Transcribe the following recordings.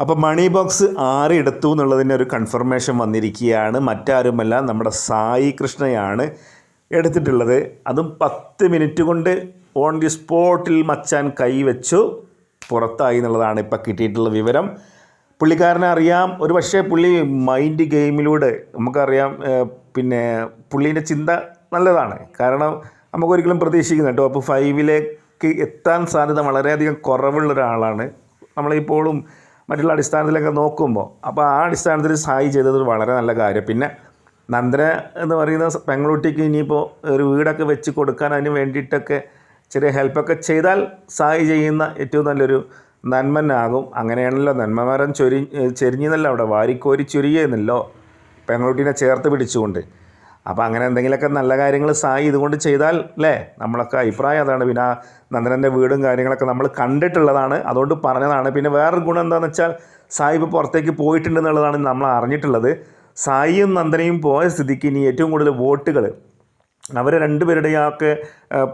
അപ്പോൾ മണി ബോക്സ് ആര് എടുത്തു എന്നുള്ളതിന് ഒരു കൺഫർമേഷൻ വന്നിരിക്കുകയാണ്. മറ്റാരുമല്ല നമ്മുടെ സായി കൃഷ്ണയാണ് എടുത്തിട്ടുള്ളത്. അതും പത്ത് മിനിറ്റ് കൊണ്ട് ഓൺ ദി സ്പോട്ടിൽ മച്ചാൻ കൈവച്ചു. പുറത്തായി എന്നുള്ളതാണ് ഇപ്പോൾ കിട്ടിയിട്ടുള്ള വിവരം. പുള്ളിക്കാരനെ അറിയാം. ഒരു പക്ഷേ പുള്ളി മൈൻഡ് ഗെയിമിലൂടെ നമുക്കറിയാം പിന്നെ പുള്ളീന്റെ ചിന്ത നല്ലതാണ്. കാരണം നമുക്കൊരിക്കലും പ്രതീക്ഷിക്കുന്നു കേട്ടോ. അപ്പോൾ ഫൈവിലേക്ക് എത്താൻ സാധ്യത വളരെയധികം കുറവുള്ള ഒരാളാണ് നമ്മളിപ്പോഴും മറ്റുള്ള അടിസ്ഥാനത്തിലൊക്കെ നോക്കുമ്പോൾ അപ്പോൾ ആ അടിസ്ഥാനത്തിൽ സഹായി ചെയ്തത് വളരെ നല്ല കാര്യം. പിന്നെ നന്ദന എന്ന് പറയുന്ന പെങ്ങളുട്ടിക്ക് ഇനിയിപ്പോൾ ഒരു വീടൊക്കെ വെച്ച് കൊടുക്കാൻ അതിന് വേണ്ടിയിട്ടൊക്കെ ചെറിയ ഹെൽപ്പൊക്കെ ചെയ്താൽ സഹായി ചെയ്യുന്ന ഏറ്റവും നല്ലൊരു നന്മനാകും അങ്ങനെയാണല്ലോ നന്മമരം ചൊരി ചെരിഞ്ഞെന്നല്ലോ അവിടെ വാരിക്കോരി ചൊരിയെന്നല്ലോ. പെങ്ങളുട്ടീനെ ചേർത്ത് പിടിച്ചുകൊണ്ട്. അപ്പോൾ അങ്ങനെ എന്തെങ്കിലുമൊക്കെ നല്ല കാര്യങ്ങൾ സായി ഇതുകൊണ്ട് ചെയ്താൽ അല്ലേ നമ്മളൊക്കെ അഭിപ്രായം അതാണ്. പിന്നെ നന്ദനന്റെ വീടും കാര്യങ്ങളൊക്കെ നമ്മൾ കണ്ടിട്ടുള്ളതാണ്. അതുകൊണ്ട് പറഞ്ഞതാണ്. പിന്നെ വേറൊരു ഗുണം എന്താണെന്ന് വെച്ചാൽ സായി ഇപ്പോൾ പുറത്തേക്ക് പോയിട്ടുണ്ട് എന്നുള്ളതാണ് നമ്മൾ അറിഞ്ഞിട്ടുള്ളത്. സായിയും നന്ദനയും പോയ സ്ഥിതിക്ക് ഇനി ഏറ്റവും കൂടുതൽ വോട്ടുകൾ അവർ രണ്ടുപേരുടെയും ഒക്കെ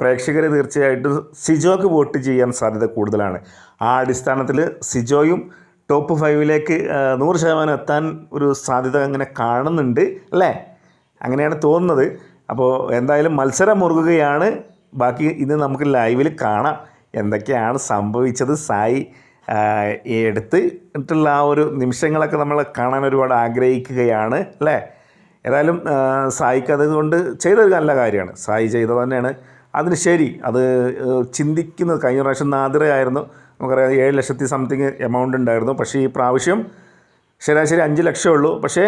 പ്രേക്ഷകർ തീർച്ചയായിട്ടും സിജോക്ക് വോട്ട് ചെയ്യാൻ സാധ്യത കൂടുതലാണ്. ആ അടിസ്ഥാനത്തിൽ സിജോയും ടോപ്പ് ഫൈവിലേക്ക് നൂറ് ശതമാനം എത്താൻ ഒരു സാധ്യത അങ്ങനെ കാണുന്നുണ്ട്. അല്ലേ അങ്ങനെയാണ് തോന്നുന്നത്. അപ്പോൾ എന്തായാലും മത്സരം മുറുകുകയാണ്. ബാക്കി ഇത് നമുക്ക് ലൈവിൽ കാണാം എന്തൊക്കെയാണ് സംഭവിച്ചത്. സായി എടുത്തിട്ടുള്ള ആ ഒരു നിമിഷങ്ങളൊക്കെ നമ്മൾ കാണാൻ ഒരുപാട് ആഗ്രഹിക്കുകയാണ് അല്ലേ? ഏതായാലും സായിക്ക് അതുകൊണ്ട് ചെയ്തൊരു നല്ല കാര്യമാണ്. സായി ചെയ്തത് തന്നെയാണ്. അതിന് ശരി അത് ചിന്തിക്കുന്നത് കഴിഞ്ഞ പ്രാവശ്യം നാദിറയായിരുന്നു. നമുക്കറിയാം ഏഴ് ലക്ഷത്തി സംതിങ് എമൗണ്ട് ഉണ്ടായിരുന്നു. പക്ഷേ ഈ പ്രാവശ്യം ശരാശരി അഞ്ച് ലക്ഷമേ ഉള്ളൂ. പക്ഷേ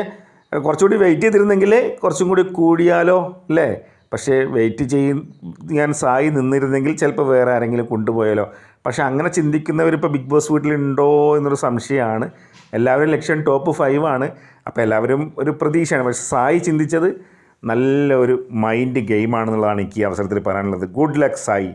കുറച്ചുകൂടി വെയിറ്റ് ചെയ്തിരുന്നെങ്കിൽ കുറച്ചും കൂടി കൂടിയാലോ അല്ലേ? പക്ഷേ വെയിറ്റ് ചെയ്യാൻ സായി നിന്നിരുന്നെങ്കിൽ ചിലപ്പോൾ വേറെ ആരെങ്കിലും കൊണ്ടുപോയാലോ. പക്ഷേ അങ്ങനെ ചിന്തിക്കുന്നവരിപ്പോൾ ബിഗ് ബോസ് വീട്ടിലുണ്ടോ എന്നൊരു സംശയമാണ്. എല്ലാവരും ലക്ഷ്യം ടോപ്പ് ഫൈവ് ആണ്. അപ്പോൾ എല്ലാവരും ഒരു പ്രതീക്ഷയാണ്. പക്ഷേ സായി ചിന്തിച്ചത് നല്ല ഒരു മൈൻഡ് ഗെയിമാണെന്നുള്ളതാണ് എനിക്ക് ഈ അവസരത്തിൽ പറയാനുള്ളത്. Good luck Sai.